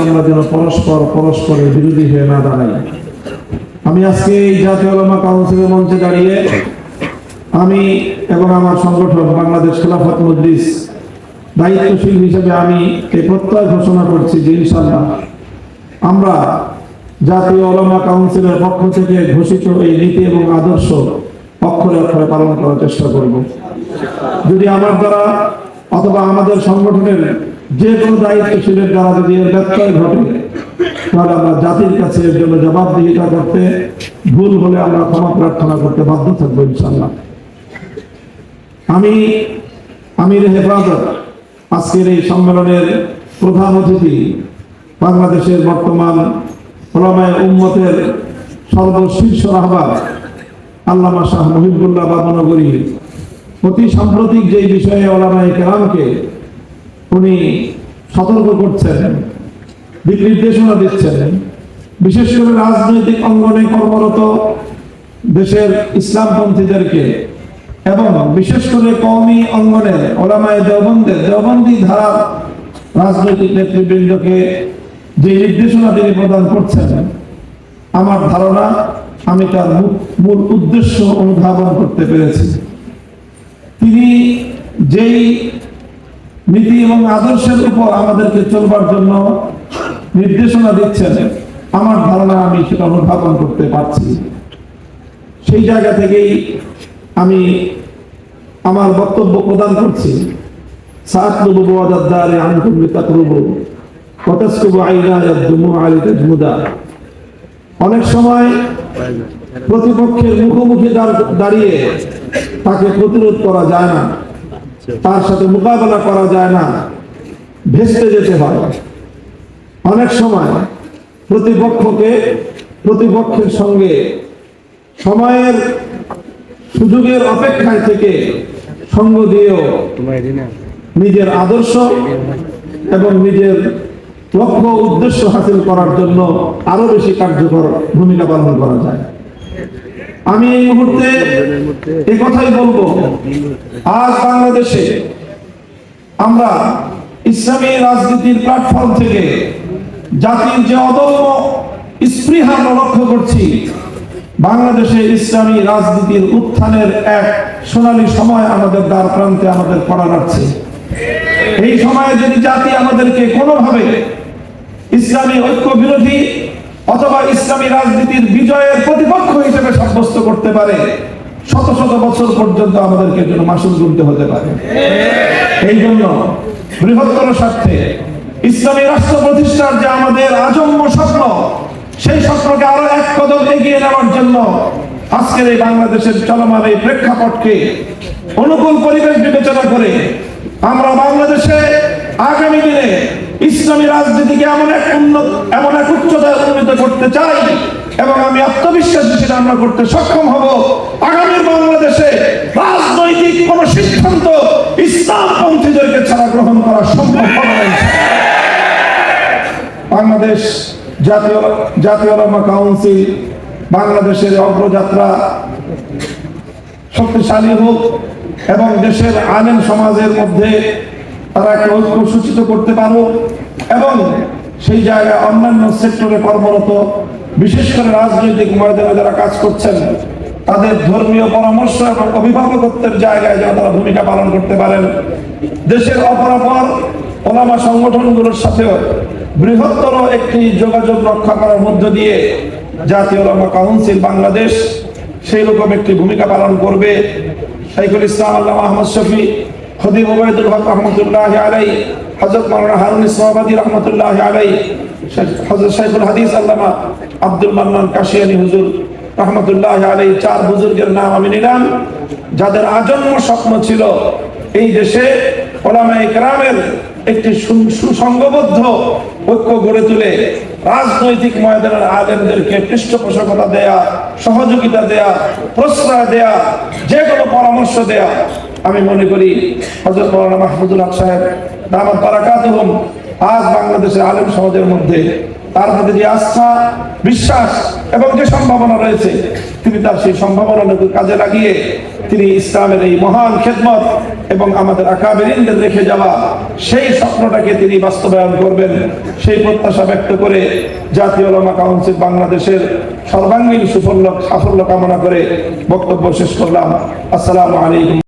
আমরা যেন পরস্পর পরস্পরের বিরোধী হয়ে না দাঁড়াই। আমি আজকে এই জাতীয় ওলামা কাউন্সিলের মঞ্চে দাঁড়িয়ে আমি এবং আমার সংগঠন বাংলাদেশ খেলাফত মজলিস দায়িত্বশীল হিসেবে আমি এই প্রত্যয় ঘোষণা করছি যে ইনশাল্লাহ আমরা জাতীয় ওলামা কাউন্সিলের পক্ষ থেকে ঘোষিত এই নীতি এবং আদর্শ অক্ষরে অক্ষরে পালন করার চেষ্টা করব। যদি আমার দ্বারা অথবা আমাদের সংগঠনের যে কোনো দায়িত্বশীলের দ্বারা যদি এর ব্যত্যয় ঘটে, তাহলে আমরা জাতির কাছে এর জন্য জবাবদিহিতা করতে, ভুল হলে আমরা ক্ষমা প্রার্থনা করতে বাধ্য থাকব ইনশাল্লাহ আমি আমির হেফাজত, আজকের এই সম্মেলনের প্রধান অতিথি বাংলাদেশের বর্তমান ওলামায় উম্মতের সর্বশীর্ষ রাহবার আল্লামা শাহ মহিবুল্লাহ বাবনগরী অতি সাম্প্রতিক যে বিষয়ে ওলামায় কেরামকে উনি সতর্ক করছেন, দিক নির্দেশনা দিচ্ছেন। বিশেষ করে রাজনৈতিক অঙ্গনে কর্মরত দেশের ইসলামপন্থীদেরকে এবং বিশেষ করে কওমি অঙ্গনে ওলামায় দেওবন্দের, দেওবন্দি ধারা রাজনৈতিক নেতৃবৃন্দকে যে নির্দেশনা তিনি প্রদান করছেন, আমার ধারণা আমি তার মূল উদ্দেশ্য অনুধাবন করতে পেরেছি। তিনি যেই নীতি এবং আদর্শের উপর আমাদেরকে চলবার জন্য নির্দেশনা দিচ্ছেন। আমার ধারণা আমি সেটা অনুধাবন করতে পারছি। সেই জায়গা থেকেই আমি আমার বক্তব্য প্রদান করছি। অনেক সময় প্রতিপক্ষের মুখোমুখি দাঁড়- দাঁড়িয়ে তাকে প্রতিরোধ করা যায় না। তার সাথে মোকাবেলা করা যায় না। ভেস্তে যেতে হয়। অনেক সময় প্রতিপক্ষকে প্রতিপক্ষের সঙ্গে সময়ের সুযোগের অপেক্ষায় থেকে সঙ্গ দিয়েও নিজের আদর্শ এবং নিজের লক্ষ্য উদ্দেশ্য হাসিল করার জন্য আরও বেশি কার্যকর ভূমিকা পালন করা যায়। আমি এই মুহূর্তে এই কথাই বলব। আজ বাংলাদেশে আমরা ইসলামী রাজনীতির প্ল্যাটফর্ম থেকে জাতির যে অদম্য স্পৃহা লক্ষ্য করছি বাংলাদেশে ইসলামী রাজনীতির উত্থানের এক সোনালী সময় আমাদের দ্বার প্রান্তে আমাদের পড়া যাচ্ছে এই সময়ে যদি জাতি আমাদেরকে কোনোভাবে ইসলামী ঐক্য বিরোধী অথবা ইসলামী রাজনীতির বিজয়ের প্রতিপক্ষ হিসেবে সাব্যস্ত করতে পারে, শত শত বছর পর্যন্ত আমাদেরকে জন্য মাসুল গুনতে হতে পারে। এই জন্য বৃহত্তর স্বার্থে ইসলামী রাষ্ট্র প্রতিষ্ঠার যে আমাদের আজন্ম স্বপ্ন, সেই স্বপ্নকে আরও এক কদম এগিয়ে নেওয়ার জন্য আজকের এই বাংলাদেশের চলমান এই প্রেক্ষাপটকে অনুকূল পরিবেশ বিবেচনা করে আমরা বাংলাদেশে আগামী দিনে ইসলামী রাজনীতিকে এমন এক উন্নত, এমন এক উচ্চতায় উন্নীত করতে চাই এবং আমি আত্মবিশ্বাসী সেটা আমরা করতে সক্ষম হব। আগামী বাংলাদেশে রাজনৈতিক কোন সিদ্ধান্ত ইসলামপন্থীদেরকে ছাড়া গ্রহণ করা সম্ভব হবে বাংলাদেশ জাতীয় জাতীয় ওলামা কাউন্সিল বাংলাদেশের অগ্রযাত্রা শক্তিশালী হোক এবং দেশের আলেম সমাজের মধ্যে তারা সূচিত করতে পারুক এবং সেই জায়গায় অন্যান্য সেক্টরে কর্মরত, বিশেষ করে রাজনৈতিক ময়দানে যারা কাজ করছেন, তাদের ধর্মীয় পরামর্শ এবং অভিভাবকত্বের জায়গায় যেন তারা ভূমিকা পালন করতে পারেন। দেশের অপরাপর ওলামা সংগঠনগুলোর সাথেও বৃহত্তর একটি যোগাযোগ রক্ষা করার মধ্য দিয়ে জাতীয় ওলামা কাউন্সিল বাংলাদেশ সেই রকম একটি ভূমিকা পালন করবে। শাইখুল ইসলাম আল্লাহ আহমদ শফি খদিম ওবায়দুল হক রহমতুল্লাহ আলাই হজরত মাওলানা হারুন ইসলামাবাদী রহমতুল্লাহ আলাই হজরত শাইখুল হাদিস আল্লামা আব্দুল মান্নান কাশিয়ানি হুজুর রহমতুল্লাহ আলাই চার বুজুর্গের নাম আমি নিলাম, যাদের আজন্ম স্বপ্ন ছিল এই দেশে ওলামায়ে কেরামের একটি সুসংঘবদ্ধ ঐক্য গড়ে তুলে রাজনৈতিক ময়দানের আলেমদেরকে পৃষ্ঠপোষকতা দেয়া, সহযোগিতা দেয়া, প্রশ্রয় দেয়া যে কোনো পরামর্শ দেয়া আমি মনে করি হজরত মৌলানা মাহমুদুল হক সাহেব, দামাত বারাকাতুহুম, আজ বাংলাদেশের আলেম সমাজের মধ্যে তার মধ্যে যে আস্থা, বিশ্বাস এবং যে সম্ভাবনা রয়েছে, তিনি তার সেই সম্ভাবনাটুকু কাজে লাগিয়ে তিনি ইসলামের এই মহান খেদমত এবং আমাদের আকাবেরিনদের রেখে যাওয়া সেই স্বপ্নটাকে তিনি বাস্তবায়ন করবেন, সেই প্রত্যাশা ব্যক্ত করে জাতীয় ওলামা কাউন্সিল বাংলাদেশের সর্বাঙ্গীন সুফল্য সাফল্য কামনা করে বক্তব্য শেষ করলাম। আসসালামু আলাইকুম।